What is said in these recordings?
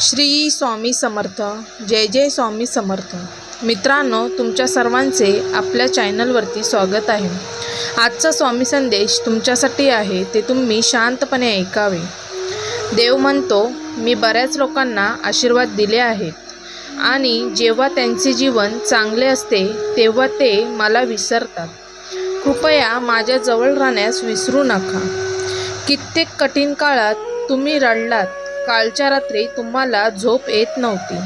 श्री स्वामी समर्थ. जय जय स्वामी समर्थ. मित्रांनो तुमच्या सर्वांचे आपल्या चॅनलवरती स्वागत आहे. आजचा स्वामी संदेश तुमच्यासाठी आहे ते तुम्ही शांतपणे ऐकावे. देव म्हणतो मी बऱ्याच लोकांना आशीर्वाद दिले आहेत. आणि जेव्हा त्यांचे जीवन चांगले असते तेव्हा ते मला विसरतात. कृपया माझ्याजवळ राहण्यास विसरू नका. कित्येक कठीण काळात तुम्ही रडलात कालच्या रात्री तुम्हाला झोप येत नव्हती.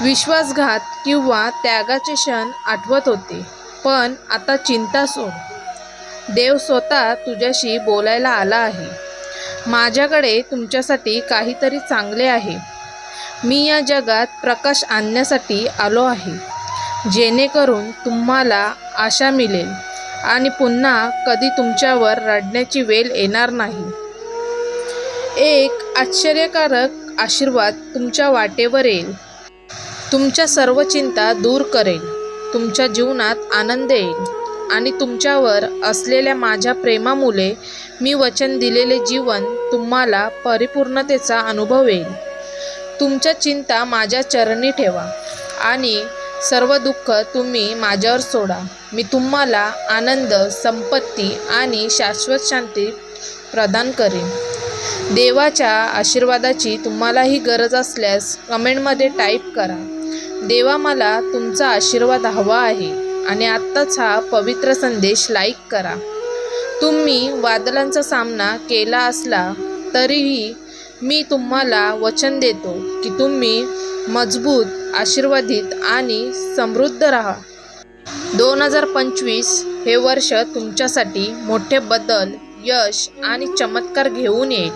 विश्वासघात किंवा त्यागाचे क्षण आठवत होते. पण आता चिंता सोड. देव स्वतः तुझ्याशी बोलायला आला आहे. माझ्याकडे तुमच्यासाठी काहीतरी चांगले आहे. मी या जगात प्रकाश आणण्यासाठी आलो आहे. जेणेकरून तुम्हाला आशा मिळेल आणि पुन्हा कधी तुमच्यावर रडण्याची वेळ येणार नाही. एक आश्चर्यकारक आशीर्वाद तुमच्या वाटेवर येईल. तुमच्या सर्व चिंता दूर करेल. तुमच्या जीवनात आनंद येईल. आणि तुमच्यावर असलेल्या माझ्या प्रेमामुळे मी वचन दिलेले जीवन तुम्हाला परिपूर्णतेचा अनुभव येईल. तुमच्या चिंता माझ्या चरणी ठेवा. आणि सर्व दुःख तुम्ही माझ्यावर सोडा. मी तुम्हाला आनंद संपत्ती आणि शाश्वत शांती प्रदान करेन. देवाच्या आशीर्वादाची तुम्हालाही गरज असल्यास कमेंटमध्ये टाईप करा. देवा मला तुमचा आशीर्वाद हवा आहे आणि आत्ताच हा पवित्र संदेश लाईक करा. तुम्ही वादळांचा सामना केला असला तरीही मी तुम्हाला वचन देतो की तुम्ही मजबूत आशीर्वादित आणि समृद्ध राहा. दोन हजार पंचवीस हे वर्ष तुमच्यासाठी मोठे बदल यश आणि चमत्कार घेऊन येईल.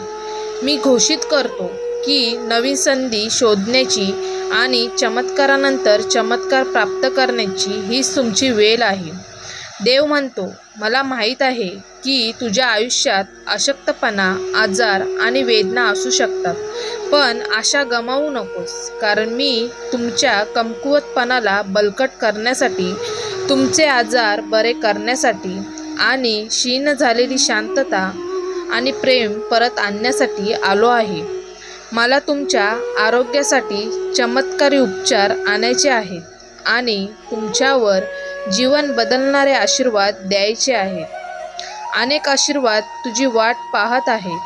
मी घोषित करतो की नवीन संधी शोधण्याची आणि चमत्कारानंतर चमत्कार प्राप्त करण्याची हीच तुमची वेळ आहे. देव म्हणतो मला माहीत आहे की तुझ्या आयुष्यात अशक्तपणा आजार आणि वेदना असू शकतात पण आशा गमावू नकोस कारण मी तुमच्या कमकुवतपणाला बलकट करण्यासाठी तुमचे आजार बरे करण्यासाठी आणि क्षीण झालेली शांतता आणि प्रेम परत आणण्यासाठी आलो आहे. मला तुमच्या आरोग्यासाठी चमत्कारी उपचार आणायचे आहेत आणि तुमच्यावर जीवन बदलणारे आशीर्वाद द्यायचे आहेत. अनेक आशीर्वाद तुझी वाट पाहत आहे.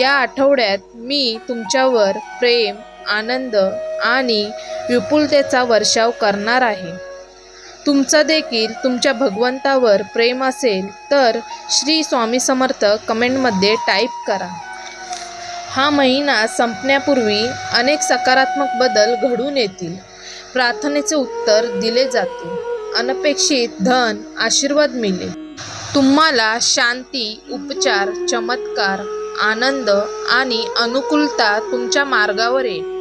या आठवड्यात मी तुमच्यावर प्रेम आनंद आणि विपुलतेचा वर्षाव करणार आहे. तुमचं देखील तुमच्या भगवंतावर प्रेम असेल तर श्री स्वामी समर्थ कमेंटमध्ये टाईप करा. हा महिना संपण्यापूर्वी अनेक सकारात्मक बदल घडून येतील. प्रार्थनेचे उत्तर दिले जाते अनपेक्षित धन आशीर्वाद मिळेल. तुम्हाला शांती उपचार चमत्कार आनंद आणि अनुकूलता तुमच्या मार्गावर येईल.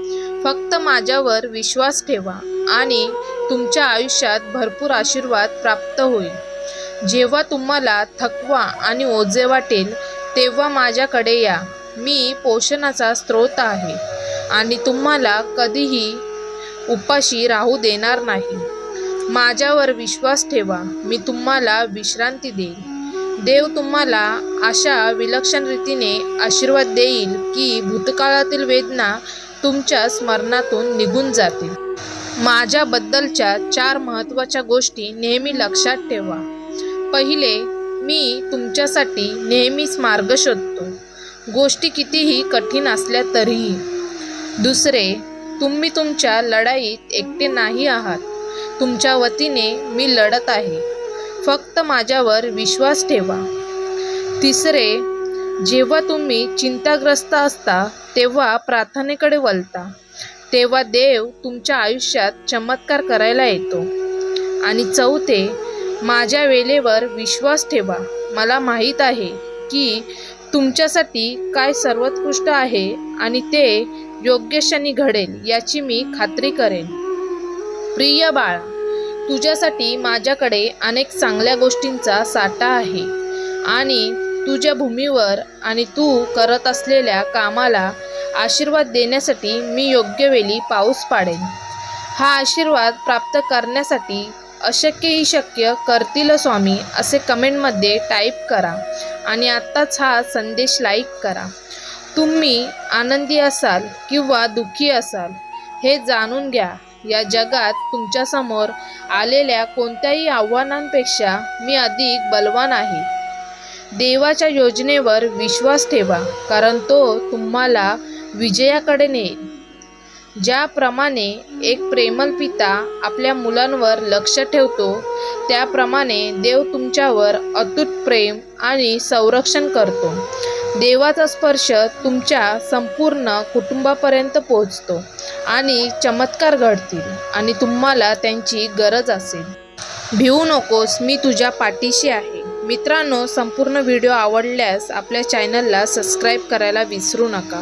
फक्त माझ्यावर विश्वास ठेवा आणि तुमच्या आयुष्यात भरपूर आशीर्वाद प्राप्त होईल. जेव्हा तुम्हाला थकवा आणि ओझे वाटेल तेव्हा माझ्याकडे या. मी पोषणाचा स्रोत आहे आणि तुम्हाला कधीही उपाशी राहू देणार नाही. माझ्यावर विश्वास ठेवा. मी तुम्हाला विश्रांती देईल देव तुम्हाला अशा विलक्षण रीतीने आशीर्वाद देईल की भूतकाळातील वेदना तुमच्या स्मरणातून निघून जातील. माझ्याबद्दलच्या चार महत्त्वाच्या गोष्टी नेहमी लक्षात ठेवा. पहिले मी तुमच्यासाठी नेहमीच मार्ग शोधतो. गोष्टी कितीही कठीण असल्या तरीही. दुसरे तुम्ही तुमच्या लढाईत एकटे नाही आहात. तुमच्या वतीने मी लढत आहे. फक्त माझ्यावर विश्वास ठेवा. तिसरे जेव्हा तुम्ही चिंताग्रस्त असता तेव्हा प्रार्थनेकडे वळता. तेव्हा देव तुमच्या आयुष्यात चमत्कार करायला येतो. आणि चौथे माझ्या वेळेवर विश्वास ठेवा. मला माहीत आहे की तुमच्यासाठी काय सर्वोत्कृष्ट आहे आणि ते योग्य क्षणी घडेल याची मी खात्री करेन. प्रिय बाळा तुझ्यासाठी माझ्याकडे अनेक चांगल्या गोष्टींचा साठा आहे आणि तुझ्या भूमीवर आणि तू करत असलेल्या कामाला आशीर्वाद देण्यासाठी मी योग्य वेळी पाऊस पाडेन. हा आशीर्वाद प्राप्त करण्यासाठी अशक्यही शक्य करतील स्वामी असे कमेंटमध्ये टाईप करा आणि आत्ताच हा संदेश लाईक करा. तुम्ही आनंदी असाल किंवा दुःखी असाल हे जाणून घ्या. या जगात तुमच्यासमोर आलेल्या कोणत्याही आव्हानांपेक्षा मी अधिक बलवान आहे. देवाच्या योजनेवर विश्वास ठेवा कारण तो तुम्हाला विजयाकडे नेईल ज्याप्रमाणे एक प्रेमल पिता आपल्या मुलांवर लक्ष ठेवतो त्याप्रमाणे देव तुमच्यावर अतूट प्रेम आणि संरक्षण करतो. देवाचा स्पर्श तुमच्या संपूर्ण कुटुंबापर्यंत पोहोचतो आणि चमत्कार घडतील आणि तुम्हाला त्यांची गरज असेल. भिवू नकोस मी तुझ्या पाठीशी आहे. मित्रांनो संपूर्ण व्हिडिओ आवडल्यास आपल्या चॅनलला सबस्क्राईब करायला विसरू नका.